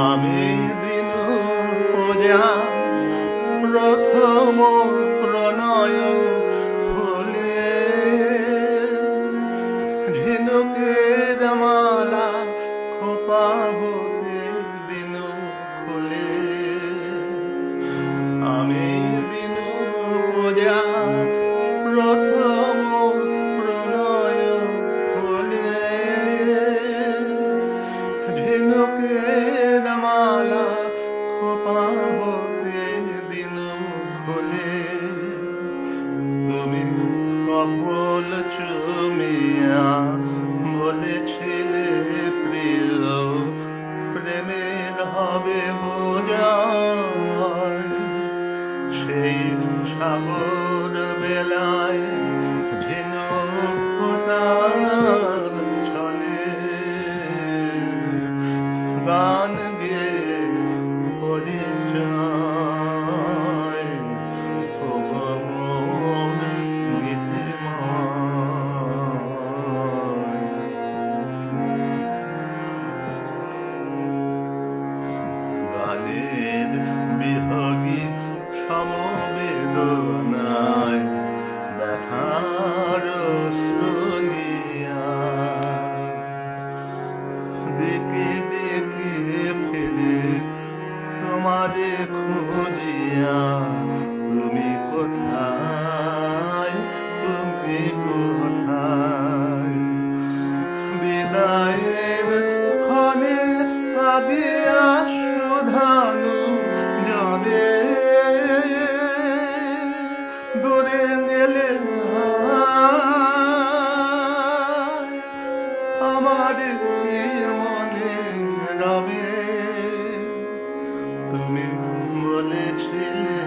আমি দিন পূজা প্রথম প্রণয় ফুলে। ঝিনুকের মালা খোপা কপল চুমিয়া বলেছিলে প্রিয় প্রেমের হবে বোঝায়। সেই সাগর বেলায় ঝিনুক ফোটার দায়ের খনে আবি আশুধানু যাবে। দূরে গেলে আমার মনে রবে। তুমি বলেছিলে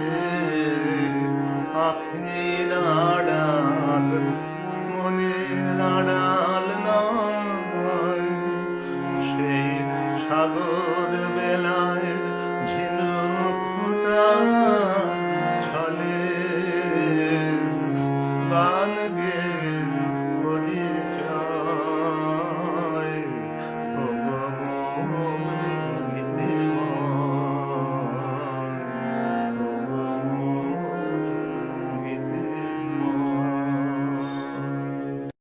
আখের সাগর